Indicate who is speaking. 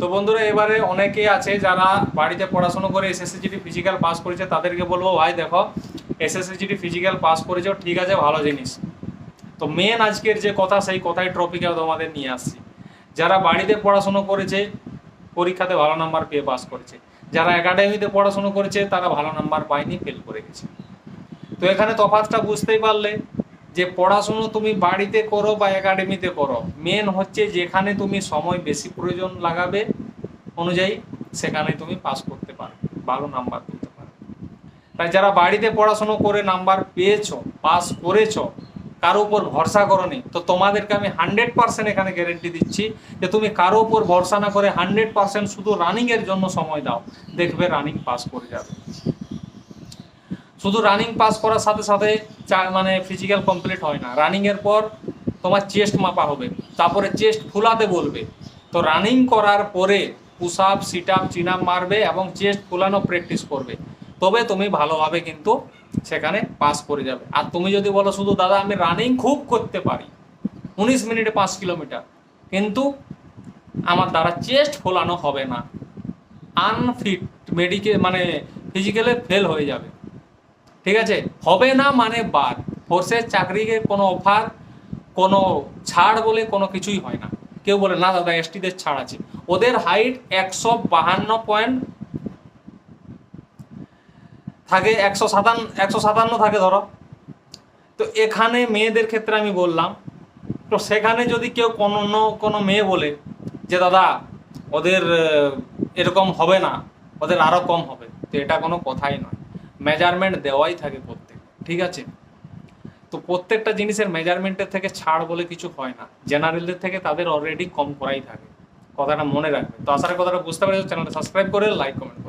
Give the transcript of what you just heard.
Speaker 1: তো বন্ধুরা, এবারে অনেকে আছে যারা বাড়িতে পড়াশুনো করে এসএসসিজিটি ফিজিক্যাল পাস করেছে, তাদেরকে বলব, ভাই দেখো এসএসসিজিটি ফিজিক্যাল পাস করেছ, ঠিক আছে, ভালো জিনিস। তো মেন আজকের যে কথা, সেই কথাই টপিকে তোমাদের নিয়ে আসছি। যারা বাড়িতে পড়াশুনো করেছে, পরীক্ষাতে ভালো নাম্বার পেয়ে পাস করেছে। যারা একাডেমিতে পড়াশুনো করেছে, তারা ভালো নাম্বার পায়নি ফেল করে গেছে। তো এখানে তফাৎটা বুঝতেই পারলে যে পড়াশুনো তুমি বাড়িতে করো বা একাডেমিতে করো মেন হচ্ছে যেখানে তুমি সময় বেশি প্রয়োজন লাগাবে অনুযায়ী সেখানে তুমি পাস করতে পারো, ভালো নাম্বার তুলতে পারো। তাই যারা বাড়িতে পড়াশুনো করে নাম্বার পেয়েছ পাস করেছ, কারও উপর ভরসা করনি তো তোমাদেরকে আমি হান্ড্রেড পার্সেন্ট এখানে গ্যারেন্টি দিচ্ছি যে তুমি কারও উপর ভরসা না করে হান্ড্রেড পার্সেন্ট শুধু রানিংয়ের জন্য সময় দাও, দেখবে রানিং পাস করে যাবে। শুধু রানিং পাস করার সাথে সাথে মানে ফিজিক্যাল কমপ্লিট হয় না। রানিং এর পর তোমার চেস্ট মাপা হবে। তারপরে চেস্ট ফুলাতে বলবে। তো রানিং করার পরে push up sit up chin up মারবে এবং চেস্ট ফুলানো প্র্যাকটিস করবে। তবে তুমি ভালোভাবে কিন্তু সেখানে পাস করে যাবে। আর তুমি যদি বলো, শুধু দাদা, আমি রানিং খুব করতে পারি। উনিশ মিনিটে পাঁচ কিলোমিটার। কিন্তু আমার দ্বারা চেস্ট ফোলানো হবে না। আনফিট মেডিকেল মানে ফিজিক্যালে ফেল হয়ে যাবে। ঠিক আছে? হবে না মানে বাদ। ফোর্সের চাকরিকে কোনো অফার কোনো ছাড় বলে কোনো কিছুই হয় না। কেউ বলে, না দাদা এসটিদের ছাড় আছে। ওদের হাইট একশো বাহান্ন পয়েন্ট থাকে, একশো সাতান্ন একশো সাতান্ন থাকে ধরো। তো এখানে মেয়েদের ক্ষেত্রে আমি বললাম, তো সেখানে যদি কেউ কোনো ন- কোনো মেয়ে বলে যে, দাদা, ওদের, এরকম হবে না, ওদের আরও কম হবে, তো এটা কোনো কথাই নয়। মেজারমেন্ট দেওয়াই থাকে প্রত্যেক, ঠিক আছে? তো প্রত্যেকটা জিনিসের মেজারমেন্টের থেকে ছাড় বলে কিছু হয় না। জেনারেলদের থেকে তাদের অলরেডি কম করাই থাকে। কথাটা মনে রাখবে। তো আসার কথাটা বুঝতে পারছ। চ্যানেলটা সাবস্ক্রাইব করে লাইক কমেন্ট